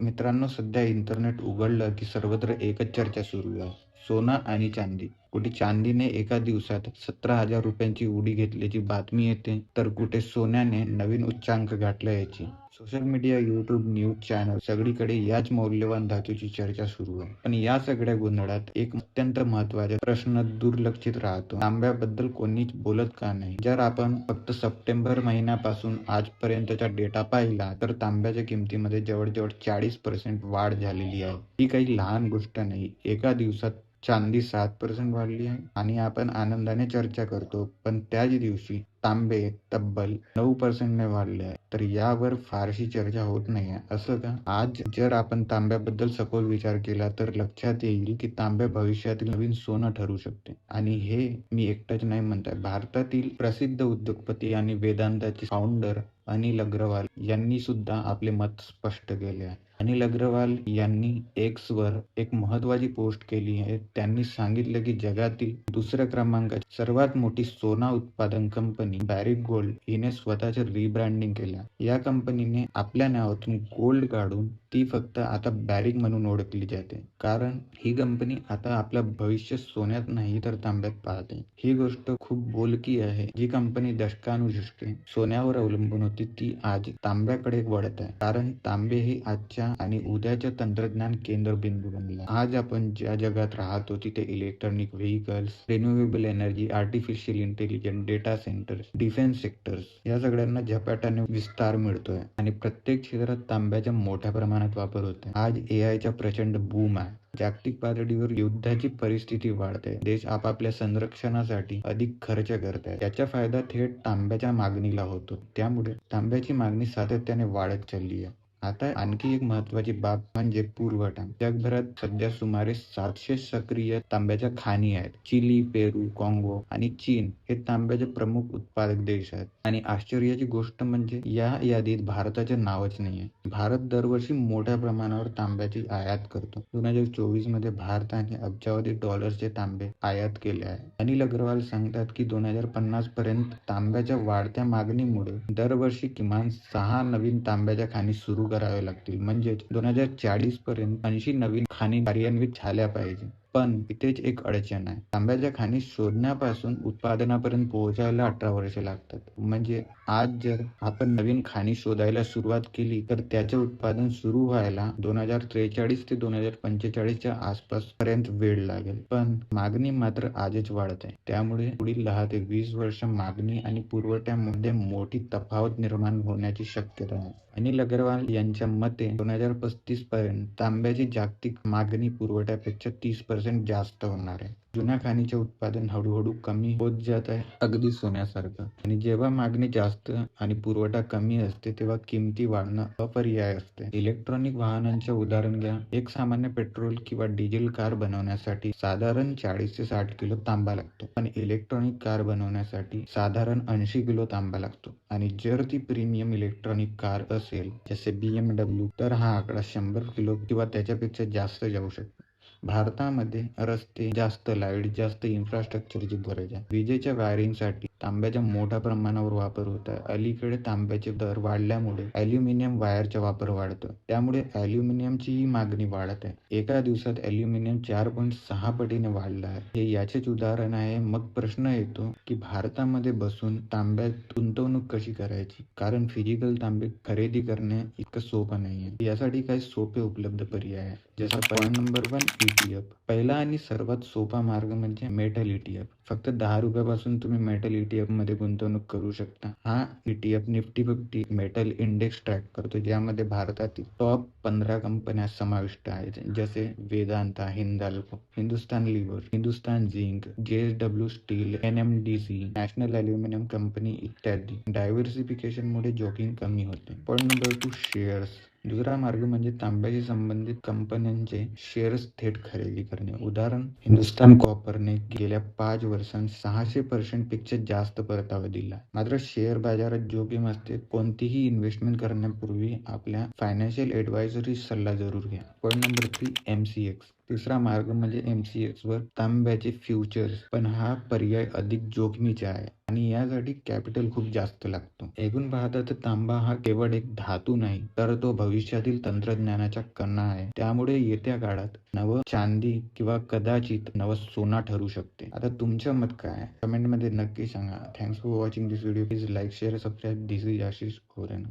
मित्रांनो सध्या इंटरनेट उघडलं की सर्वत्र एकच चर्चा सुरू आहे. सोनं आणि चांदी. कुठे चांदीने एका दिवसात सतरा हजार रुपयांची उडी घेतल्याची बातमी येते तर कुठे सोन्याने नवीन उच्चांक गाठला याची. Social media YouTube news channel सगळीकडे याच मौल्यवान धातूची चर्चा सुरू आहे. पण या सगळ्या गोंधळात एक अत्यंत महत्त्वाचा प्रश्न दुर्लक्षित राहतो. तांब्याबद्दल कोणीच बोलत का नाही? जर आपण फक्त सप्टेंबर महिन्यापासून आजपर्यंतचा डेटा पाहिला तर तांब्याच्या किमतीमध्ये जवळजवळ चाळीस पर्सेंट वाढ झालेली आहे. ही काही लहान गोष्ट नाही. एका दिवसात चांदी सात पर्सेंट वाढली आहे आणि आपण आनंदाने चर्चा करतो. पण त्याच दिवशी तांबे तब्बल नऊ पर्सेंटने वाढले आहे. तर यावर फारशी चर्चा होत नाही आहे असं का? आज जर आपण तांब्याबद्दल सखोल विचार केला तर लक्षात येईल की तांब्या भविष्यातील नवीन सोनं ठरू शकते. आणि हे मी एकटाच नाही म्हणताय. भारतातील प्रसिद्ध उद्योगपती आणि वेदांताचे फाउंडर अनिल अग्रवाल यांनी सुद्धा आपले मत स्पष्ट केले आहे. अनिल अग्रवाल यांनी एक्स वर एक महत्वाची पोस्ट केली आहे. त्यांनी सांगितलं की जगातील दुसऱ्या क्रमांकाची सर्वात मोठी सोना उत्पादन कंपनी बॅरिक गोल्ड हिने स्वतःचे रिब्रँडिंग केल्या. या कंपनीने आपल्या नावातून गोल्ड काढून ती फक्त आता बॅरिक म्हणून ओळखली जाते. कारण ही कंपनी आता आपलं भविष्य सोन्यात नाही तर तांब्यात पाहते ही गोष्ट खूप बोलकी आहे. जी कंपनी दशकानुदशके सोन्यावर अवलंबून होती ती आज तांब्याकडे वळत आहे. कारण तांबे हे आजच्या आणि उद्याच्या तंत्रज्ञान केंद्रबिंदू बनले आज आपण ज्या जगात राहतो तिथे electronic vehicles renewable energy artificial intelligence data centres defence sectors या सगळ्यांना झपाट्याने विस्तार मिळतोय. आणि प्रत्येक क्षेत्रात तांब्याच्या मोठ्या प्रमाणात वापर होते आज ए आयचा प्रचंड बूम आहे. जागतिक पातळीवर युद्धाची परिस्थिती वाढते. देश आपापल्या संरक्षणासाठी अधिक खर्च करत आहे याचा फायदा थेट तांब्याच्या मागणीला होतो. त्यामुळे तांब्याची मागणी सातत्याने वाढत चालली आहे. आता आणखी एक महत्वाची बाब म्हणजे पुरवठा. जगभरात सध्या सुमारे सातशे सक्रिय तांब्याच्या खाणी आहेत. चिली पेरू कॉंगो आणि चीन हे तांब्याचे प्रमुख उत्पादक देश आहेत. आणि आश्चर्याची गोष्ट म्हणजे या यादीत भारताचे नावच नाहीये. भारत दरवर्षी मोठ्या प्रमाणावर तांब्याची आयात करतो. दोन हजार चोवीसमध्ये भारताने अब्जावधी डॉलर्सचे तांबे आयात केले आहे. अनिल अग्रवाल सांगतात की दोन हजार पन्नास पर्यंत तांब्याच्या वाढत्या मागणीमुळे दरवर्षी किमान सहा नवीन तांब्याच्या खाणी सुरू करावे लागतील. म्हणजेच दोन हजार चाळीस पर्यंत ऐंशी नवीन खाणी कार्यान्वित झाल्या पाहिजे. पण इथेच एक अडचण आहे. तांब्याच्या खाणी शोधण्यापासून उत्पादनापर्यंत पोहोचायला अठरा वर्षे लागतात. म्हणजे आज जर आपण नवीन खाणी शोधायला सुरुवात केली तर त्याचे उत्पादन सुरू व्हायला दोन हजार त्रेचाळीस ते दोन हजार पंचेचाळीसच्या आसपास पर्यंत वेळ लागेल. पण मागणी मात्र आजच वाढत आहे. त्यामुळे पुढील दहा ते वीस वर्ष मागणी आणि पुरवठ्यामध्ये मोठी तफावत निर्माण होण्याची शक्यता आहे. अनिल अग्रवाल यांच्या मते दोन हजार पस्तीस पर्यंत तांब्याची जागतिक मागणी पुरवठ्यापेक्षा तीस पर्सेंट जास्त होणार आहे. जुन्या खाणीचे उत्पादन हळूहळू कमी होत जात आहे. अगदी सोन्यासारखं. आणि जेव्हा मागणी जास्त आणि पुरवठा कमी असते तेव्हा किमती वाढणं अपर्याय असते. इलेक्ट्रॉनिक वाहनांचे उदाहरण घ्या. एक सामान्य पेट्रोल किंवा डिझेल कार बनवण्यासाठी साधारण चाळीस ते साठ किलो तांबा लागतो. पण इलेक्ट्रॉनिक कार बनवण्यासाठी साधारण ऐंशी किलो तांबा लागतो. आणि जर ती प्रीमियम इलेक्ट्रॉनिक कार असेल जसे बीएमडब्ल्यू तर हा आकडा शंभर किलो किंवा त्याच्यापेक्षा जास्त जाऊ शकतो. भारतामध्ये रस्ते जास्त लाइट जास्त इन्फ्रास्ट्रक्चरची गरज आहे. विजेच्या वायरिंगसाठी तांब्याचा मोठ्या प्रमाणावर वापर होत आहे. अलीकडे तांब्याचे दर वाढल्यामुळे अल्युमिनियम वायरचा वापर वाढतो त्यामुळे अल्युमिनियमचीही मागणी वाढत आहे. एका दिवसात अल्युमिनियम चार पॉईंट सहा पटीने वाढला आहे. हे याचेच उदाहरण आहे. मग प्रश्न येतो की भारतामध्ये बसून तांब्यात गुंतवणूक कशी करायची? कारण फिजिकल तांबे खरेदी करणे इतकं सोपं नाहीये. यासाठी काही सोपे उपलब्ध पर्याय आहे जसा पॉईंट नंबर वन ईटीएफ पहिला आणि सर्वात सोपा मार्ग म्हणजे मेटल ईटीएफ फक्त दहा रुपयापासून तुम्ही मेटल ईटीएफमध्ये गुंतवणूक करू शकता. हा ETF Nifty fifty metal index track करतो ज्यामध्ये भारतातील टॉप पंधरा कंपन्या समाविष्ट आहेत जसे Vedanta Hindalco Hindustan Lever Hindustan Zinc JSW steel N M D C National Aluminium Company इत्यादी. डायव्हर्सिफिकेशन मुळे जोखीम कमी होते. पॉईंट नंबर टू शेअर्स दुसरा मार्ग म्हणजे तांब्याशी संबंधित कंपन्यांचे शेअर्स थेट खरेदी करणे. उदाहरण हिंदुस्तान कॉपरने गेल्या पाच वर्षांत सहाशे पर्सेंटपेक्षा जास्त परतावा दिला. मात्र शेअर बाजारात जोखीम असते कोणतीही इन्व्हेस्टमेंट करण्यापूर्वी आपल्या फायनान्शियल ऍडवायझरी सल्ला जरूर घ्या. Point number three M C X तिसरा मार्ग म्हणजे एमसीएक्स वर तांब्याचे फ्युचर्स पण हा पर्याय अधिक जोखमीचा आहे आणि यासाठी कॅपिटल खूप जास्त लागतो. एकूण पाहता तर तांबा हा केवळ एक धातू नाही तर तो भविष्यातील तंत्रज्ञानाचा कणा आहे. त्यामुळे येत्या काळात नवं चांदी किंवा कदाचित नवं सोना ठरू शकते. आता तुमचं मत काय? कमेंटमध्ये नक्की सांगा. Thanks for watching this video please like share subscribe this is Ashish Khoren